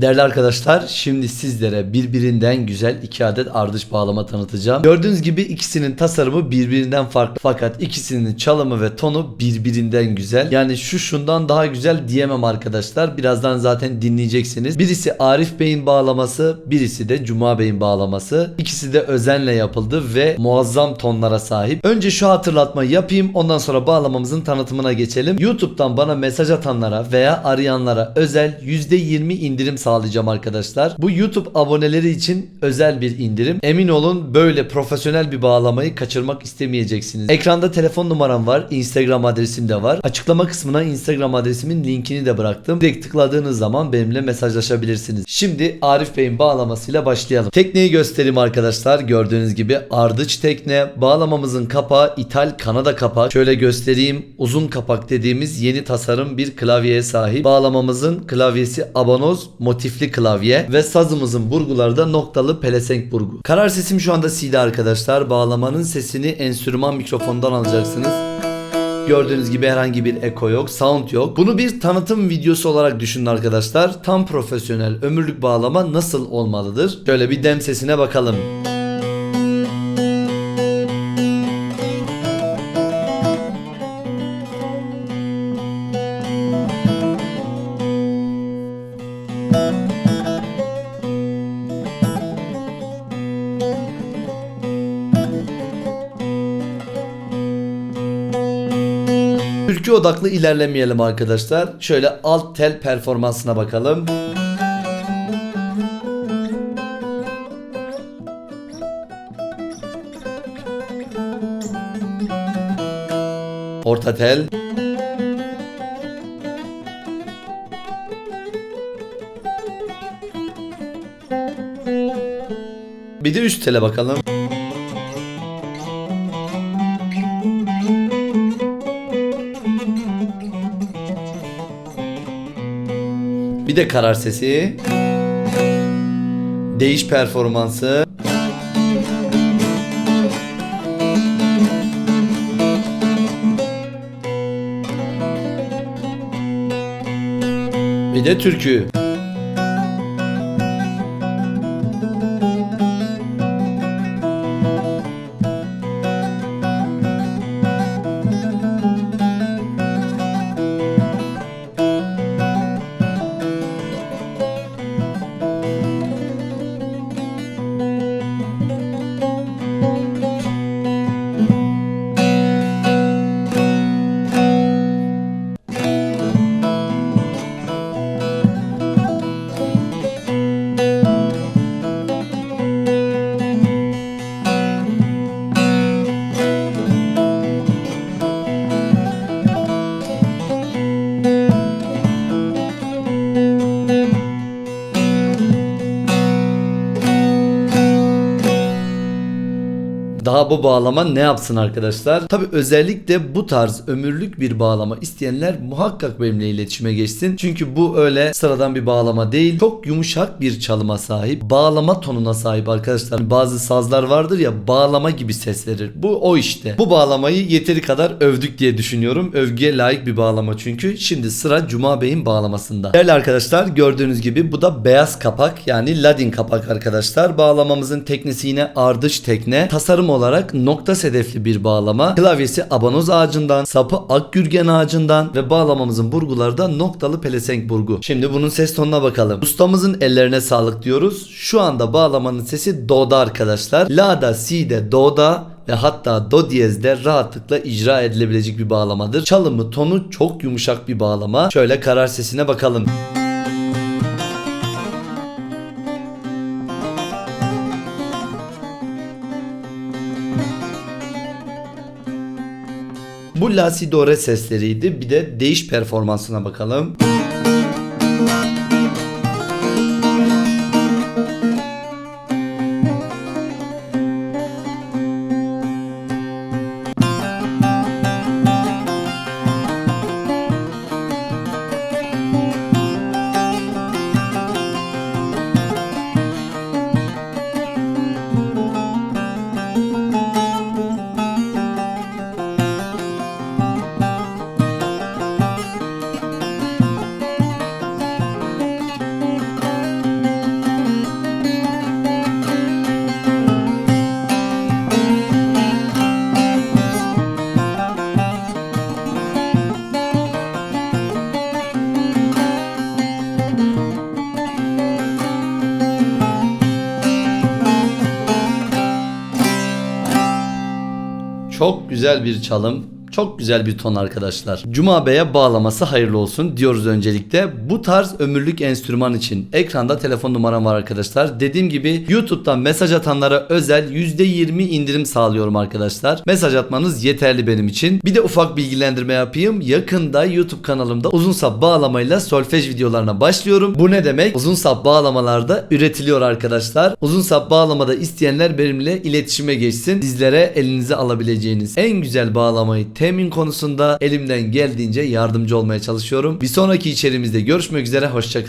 Değerli arkadaşlar şimdi sizlere birbirinden güzel iki adet ardış bağlama tanıtacağım. Gördüğünüz gibi ikisinin tasarımı birbirinden farklı fakat ikisinin çalımı ve tonu birbirinden güzel. Yani şu şundan daha güzel diyemem arkadaşlar. Birazdan zaten dinleyeceksiniz. Birisi Arif Bey'in bağlaması, birisi de Cuma Bey'in bağlaması. İkisi de özenle yapıldı ve muazzam tonlara sahip. Önce şu hatırlatmayı yapayım ondan sonra bağlamamızın tanıtımına geçelim. YouTube'dan bana mesaj atanlara veya arayanlara özel %20 indirim sağlayacağım arkadaşlar. Bu YouTube aboneleri için özel bir indirim. Emin olun böyle profesyonel bir bağlamayı kaçırmak istemeyeceksiniz. Ekranda telefon numaram var, Instagram adresim de var. Açıklama kısmına Instagram adresimin linkini de bıraktım. Direkt tıkladığınız zaman benimle mesajlaşabilirsiniz. Şimdi Arif Bey'in bağlamasıyla başlayalım. Tekneyi göstereyim arkadaşlar. Gördüğünüz gibi ardıç tekne. Bağlamamızın kapağı ithal Kanada kapak. Şöyle göstereyim. Uzun kapak dediğimiz yeni tasarım bir klavyeye sahip. Bağlamamızın klavyesi abanoz motifli klavye ve sazımızın burguları da noktalı pelesenk burgu. Karar sesim şu anda C'de arkadaşlar. Bağlamanın sesini enstrüman mikrofondan alacaksınız. Gördüğünüz gibi herhangi bir eko yok, sound yok. Bunu bir tanıtım videosu olarak düşünün arkadaşlar. Tam profesyonel ömürlük bağlama nasıl olmalıdır? Şöyle bir dem sesine bakalım. Türkü odaklı ilerlemeyelim arkadaşlar. Şöyle alt tel performansına bakalım. Orta tel. Bir de üst tele bakalım. Bir de karar sesi. Değiş performansı. Bir de türkü. Daha bu bağlama ne yapsın arkadaşlar? Tabi özellikle bu tarz ömürlük bir bağlama isteyenler muhakkak benimle iletişime geçsin. Çünkü bu öyle sıradan bir bağlama değil. Çok yumuşak bir çalıma sahip. Bağlama tonuna sahip arkadaşlar. Bazı sazlar vardır ya bağlama gibi ses verir. Bu o işte. Bu bağlamayı yeteri kadar övdük diye düşünüyorum. Övgüye layık bir bağlama çünkü. Şimdi sıra Cuma Bey'in bağlamasında. Değerli arkadaşlar gördüğünüz gibi bu da beyaz kapak yani ladin kapak arkadaşlar. Bağlamamızın teknesi yine ardış tekne. Tasarım olarak nokta sedefli bir bağlama. Klavyesi abanoz ağacından, sapı akgürgen ağacından ve bağlamamızın burguları da noktalı pelesenk burgu. Şimdi bunun ses tonuna bakalım. Ustamızın ellerine sağlık diyoruz. Şu anda bağlamanın sesi do'da arkadaşlar. La'da, si'de, do'da ve hatta do diyezde rahatlıkla icra edilebilecek bir bağlamadır. Çalımı tonu çok yumuşak bir bağlama. Şöyle karar sesine bakalım. Bu la si do re sesleriydi. Bir de değiş performansına bakalım. Çok güzel bir çalım. Çok güzel bir ton arkadaşlar. Cuma Bey'e bağlaması hayırlı olsun diyoruz öncelikle. Bu tarz ömürlük enstrüman için ekranda telefon numaram var arkadaşlar. Dediğim gibi YouTube'dan mesaj atanlara özel %20 indirim sağlıyorum arkadaşlar. Mesaj atmanız yeterli benim için. Bir de ufak bilgilendirme yapayım. Yakında YouTube kanalımda uzun sap bağlamayla solfej videolarına başlıyorum. Bu ne demek? Uzun sap bağlamalarda üretiliyor arkadaşlar. Uzun sap bağlamada isteyenler benimle iletişime geçsin. Sizlere elinize alabileceğiniz en güzel bağlamayı temin konusunda elimden geldiğince yardımcı olmaya çalışıyorum. Bir sonraki içerimizde görüşmek üzere hoşçakalın.